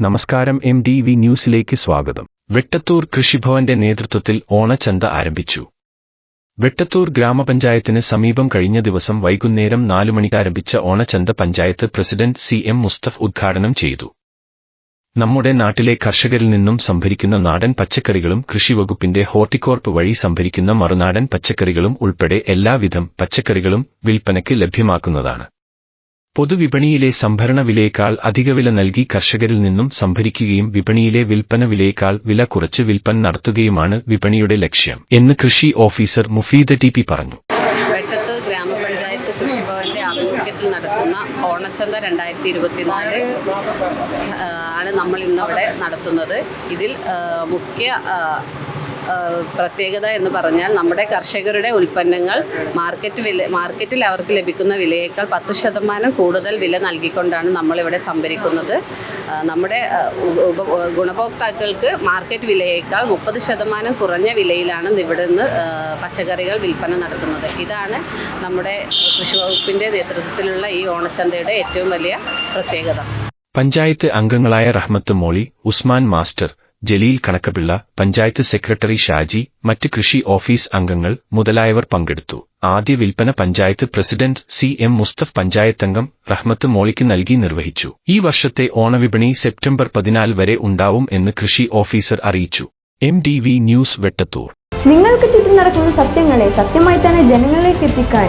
നമസ്കാരം M D V ന്യൂസിലേക്ക് സ്വാഗതം. വെട്ടത്തൂർ കൃഷിഭവന്റെ നേതൃത്വത്തിൽ ഓണച്ചന്ത ആരംഭിച്ചു. വെട്ടത്തൂർ ഗ്രാമപഞ്ചായത്തിന് സമീപം കഴിഞ്ഞ ദിവസം വൈകുന്നേരം നാലു മണിക്ക് ആരംഭിച്ച ഓണച്ചന്ത panchayat president C M Mustaf ഉദ്ഘാടനം ചെയ്തു. നമ്മുടെ നാട്ടിലെ കർഷകരിൽ നിന്നും സംഭരിക്കുന്ന നാടൻ പച്ചക്കറികളും കൃഷിവകുപ്പിന്റെ ഹോർട്ടിക്കോർപ്പ് വഴി സംഭരിക്കുന്ന മറുനാടൻ പച്ചക്കറികളും ഉൾപ്പെടെ എല്ലാവിധം പച്ചക്കറികളും വിൽപ്പനയ്ക്ക് ലഭ്യമാക്കുന്നതാണ്. പൊതുവിപണിയിലെ സംഭരണ വിലയേക്കാൾ അധിക വില നൽകി കർഷകരിൽ നിന്നും സംഭരിക്കുകയും വിപണിയിലെ വിൽപ്പന വിലയേക്കാൾ വില കുറച്ച് വിൽപ്പന നടത്തുകയുമാണ് വിപണിയുടെ ലക്ഷ്യം എന്ന് കൃഷി ഓഫീസർ മുഫീദ ടി പറഞ്ഞു. ഗ്രാമപഞ്ചായത്ത് കൃഷിഭവന്റെ ആഭിമുഖ്യത്തിൽ നടത്തുന്ന ഓണച്ചന്ത രണ്ടായിരത്തി ഇരുപത്തിനാല് ആണ് നമ്മൾ ഇന്നവിടെ നടത്തുന്നത്. ഇതിൽ മുഖ്യ പ്രത്യേകത എന്ന് പറഞ്ഞാൽ നമ്മുടെ കർഷകരുടെ ഉൽപ്പന്നങ്ങൾ മാർക്കറ്റ് വില മാർക്കറ്റിൽ അവർക്ക് ലഭിക്കുന്ന വിലയേക്കാൾ പത്ത് ശതമാനം കൂടുതൽ വില നൽകിക്കൊണ്ടാണ് നമ്മളിവിടെ സംഭരിക്കുന്നത്. നമ്മുടെ ഗുണഭോക്താക്കൾക്ക് മാർക്കറ്റ് വിലയേക്കാൾ മുപ്പത് ശതമാനം കുറഞ്ഞ വിലയിലാണ് ഇവിടെ നിന്ന് പച്ചക്കറികൾ വിൽപ്പന നടത്തുന്നത്. ഇതാണ് നമ്മുടെ കൃഷി വകുപ്പിന്റെ നേതൃത്വത്തിലുള്ള ഈ ഓണച്ചന്തയുടെ ഏറ്റവും വലിയ പ്രത്യേകത. പഞ്ചായത്ത് അംഗങ്ങളായ റഹ്മത്ത് മോളി ഉസ്മാൻ മാസ്റ്റർ ജലീൽ കണക്കപിള്ള പഞ്ചായത്ത് സെക്രട്ടറി ഷാജി മറ്റ് കൃഷി ഓഫീസ് അംഗങ്ങൾ മുതലായവർ പങ്കെടുത്തു. ആദ്യ വിൽപ്പന panchayat president C M Musthaf പഞ്ചായത്തംഗം Rahmath മോളിക്ക് നൽകി നിർവഹിച്ചു. ഈ വർഷത്തെ ഓണവിപണി സെപ്റ്റംബർ പതിനാല് വരെ ഉണ്ടാവും എന്ന് കൃഷി ഓഫീസർ അറിയിച്ചു. M D V news Vettathur. നിങ്ങൾക്ക് ചുറ്റും നടക്കുന്ന സത്യങ്ങളെ സത്യമായി തന്നെ ജനങ്ങളിലേക്ക് എത്തിക്കാൻ